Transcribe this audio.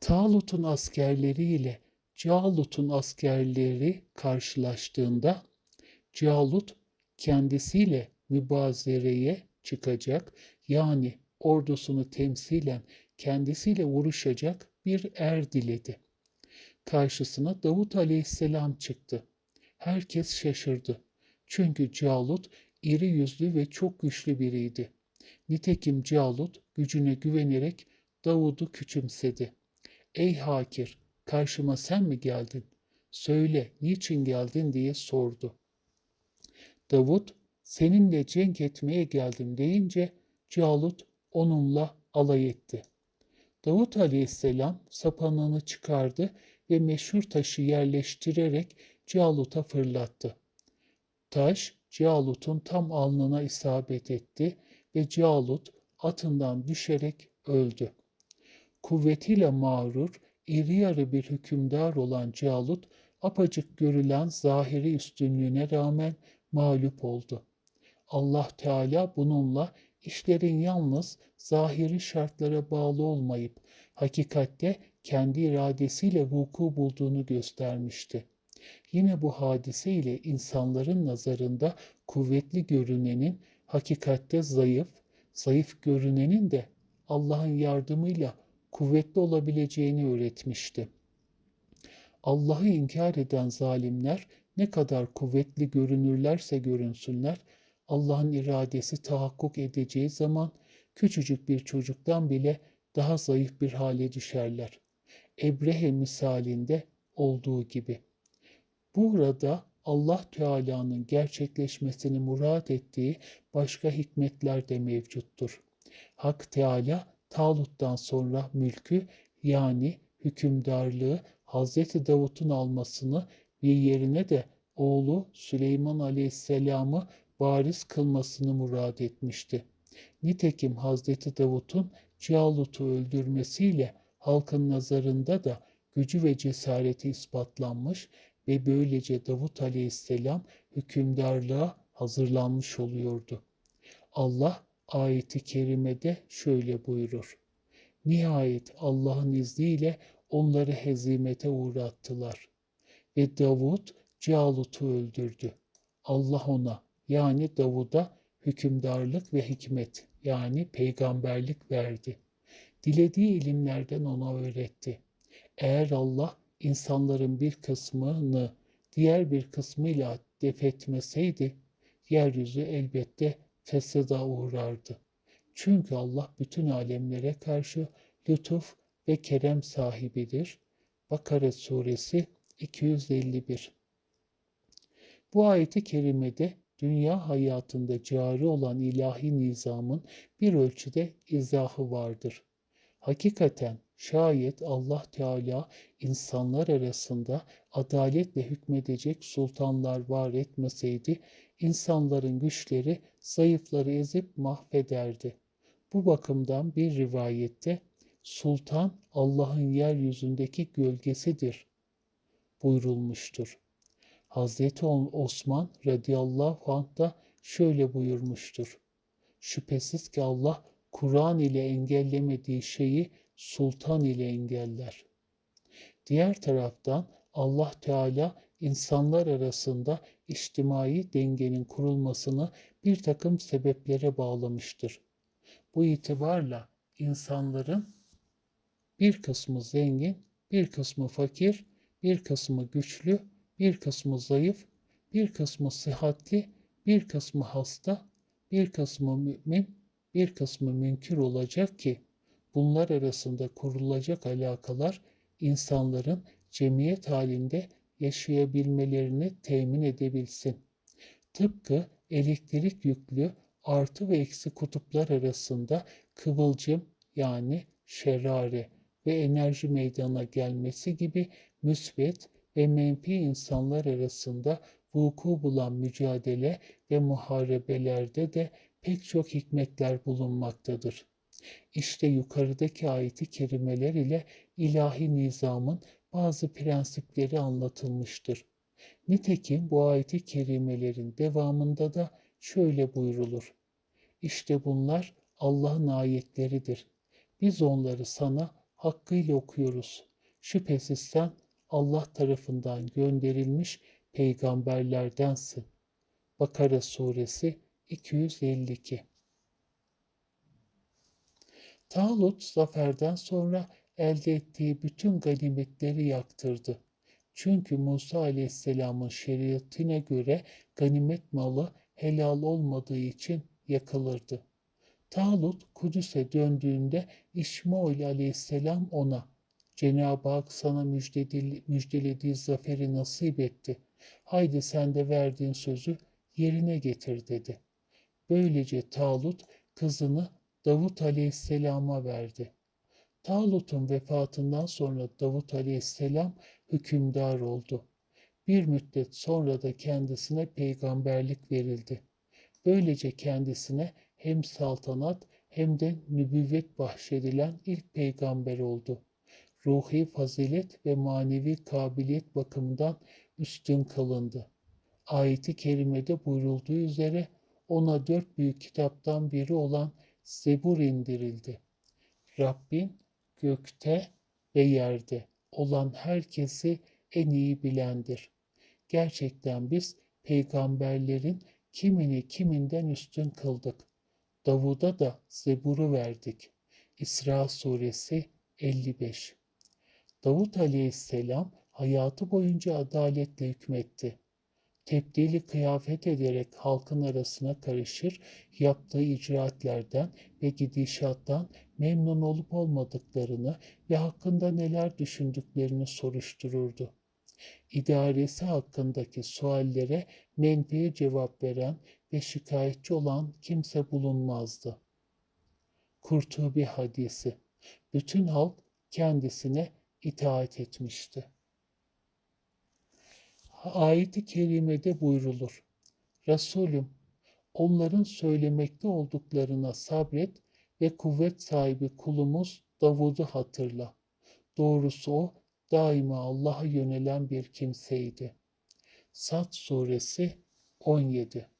Talut'un askerleriyle Calut'un askerleri karşılaştığında Calut kendisiyle mübazereye çıkacak yani ordusunu temsilen kendisiyle vuruşacak bir er diledi. Karşısına Davut aleyhisselam çıktı. Herkes şaşırdı. Çünkü Calut iri yüzlü ve çok güçlü biriydi. Nitekim Calut gücüne güvenerek Davud'u küçümsedi. Ey hakir, karşıma sen mi geldin? Söyle, niçin geldin diye sordu. Davud, seninle cenk etmeye geldim deyince Calut onunla alay etti. Davut aleyhisselam sapanını çıkardı ve meşhur taşı yerleştirerek Calut'a fırlattı. Taş Calut'un tam alnına isabet etti ve Calut atından düşerek öldü. Kuvvetiyle mağrur, iri yarı bir hükümdar olan Calut, apacık görülen zahiri üstünlüğüne rağmen mağlup oldu. Allah Teala bununla işlerin yalnız zahiri şartlara bağlı olmayıp hakikatte kendi iradesiyle vuku bulduğunu göstermişti. Yine bu hadise ile insanların nazarında kuvvetli görünenin hakikatte zayıf, zayıf görünenin de Allah'ın yardımıyla kuvvetli olabileceğini öğretmişti. Allah'ı inkar eden zalimler ne kadar kuvvetli görünürlerse görünsünler, Allah'ın iradesi tahakkuk edeceği zaman küçücük bir çocuktan bile daha zayıf bir hale düşerler. Ebrehe misalinde olduğu gibi. Burada Allah Teala'nın gerçekleşmesini murat ettiği başka hikmetler de mevcuttur. Hak Teala Talut'tan sonra mülkü yani hükümdarlığı Hazreti Davut'un almasını ve yerine de oğlu Süleyman Aleyhisselam'ı bariz kılmasını murad etmişti. Nitekim Hazreti Davut'un Calut'u öldürmesiyle halkın nazarında da gücü ve cesareti ispatlanmış ve böylece Davut Aleyhisselam hükümdarlığa hazırlanmış oluyordu. Allah ayeti kerimede şöyle buyurur. Nihayet Allah'ın izniyle onları hezimete uğrattılar. Ve Davud Calut'u öldürdü. Allah ona yani Davud'a hükümdarlık ve hikmet yani peygamberlik verdi. Dilediği ilimlerden ona öğretti. Eğer Allah insanların bir kısmını diğer bir kısmıyla defetmeseydi, yeryüzü elbette fesada uğrardı. Çünkü Allah bütün alemlere karşı lütuf ve kerem sahibidir. Bakara suresi 251 Bu ayeti kerimede dünya hayatında cari olan ilahi nizamın bir ölçüde izahı vardır. Hakikaten şayet Allah Teala insanlar arasında adaletle hükmedecek sultanlar var etmeseydi, insanların güçleri zayıfları ezip mahvederdi. Bu bakımdan bir rivayette sultan Allah'ın yeryüzündeki gölgesidir buyurulmuştur. Hazreti Osman radıyallahu anh da şöyle buyurmuştur. Şüphesiz ki Allah Kur'an ile engellemediği şeyi sultan ile engeller. Diğer taraftan Allah Teala insanlar arasında içtimai dengenin kurulmasını bir takım sebeplere bağlamıştır. Bu itibarla insanların bir kısmı zengin, bir kısmı fakir, bir kısmı güçlü, bir kısmı zayıf, bir kısmı sıhhatli, bir kısmı hasta, bir kısmı mümin, bir kısmı münkir olacak ki bunlar arasında kurulacak alakalar insanların cemiyet halinde yaşayabilmelerini temin edebilsin. Tıpkı elektrik yüklü artı ve eksi kutuplar arasında kıvılcım yani şerare ve enerji meydana gelmesi gibi müsbet ve menfi insanlar arasında vuku bulan mücadele ve muharebelerde de pek çok hikmetler bulunmaktadır. İşte yukarıdaki ayeti kerimeler ile ilahi nizamın bazı prensipleri anlatılmıştır. Nitekim bu ayeti kerimelerin devamında da şöyle buyrulur. İşte bunlar Allah'ın ayetleridir. Biz onları sana hakkıyla okuyoruz. Şüphesiz sen Allah tarafından gönderilmiş peygamberlerdensin. Bakara suresi 252 Talut zaferden sonra elde ettiği bütün ganimetleri yaktırdı. Çünkü Musa aleyhisselamın şeriatine göre ganimet malı helal olmadığı için yakılırdı. Talut Kudüs'e döndüğünde İşmail aleyhisselam ona Cenab-ı Hak sana müjdelediği zaferi nasip etti. Haydi sen de verdiğin sözü yerine getir dedi. Böylece Talut kızını Davut aleyhisselama verdi. Talut'un vefatından sonra Davut aleyhisselam hükümdar oldu. Bir müddet sonra da kendisine peygamberlik verildi. Böylece kendisine hem saltanat hem de nübüvvet bahşedilen ilk peygamber oldu. Ruhi fazilet ve manevi kabiliyet bakımından üstün kılındı. Ayeti kerimede buyurulduğu üzere ona dört büyük kitaptan biri olan Zebur indirildi. Rabbin gökte ve yerde olan herkesi en iyi bilendir. Gerçekten biz peygamberlerin kimini kiminden üstün kıldık. Davud'a da Zebur'u verdik. İsra suresi 55 Davut aleyhisselam hayatı boyunca adaletle hükmetti. Tebdili kıyafet ederek halkın arasına karışır, yaptığı icraatlerden ve gidişattan memnun olup olmadıklarını ve hakkında neler düşündüklerini soruştururdu. İdaresi hakkındaki suallere menfiye cevap veren ve şikayetçi olan kimse bulunmazdı. Kurtubi hadisi Bütün halk kendisine itaat etmişti. Ayet-i kerimede buyrulur. Resulüm onların söylemekte olduklarına sabret ve kuvvet sahibi kulumuz Davud'u hatırla. Doğrusu o daima Allah'a yönelen bir kimseydi. Sad suresi 17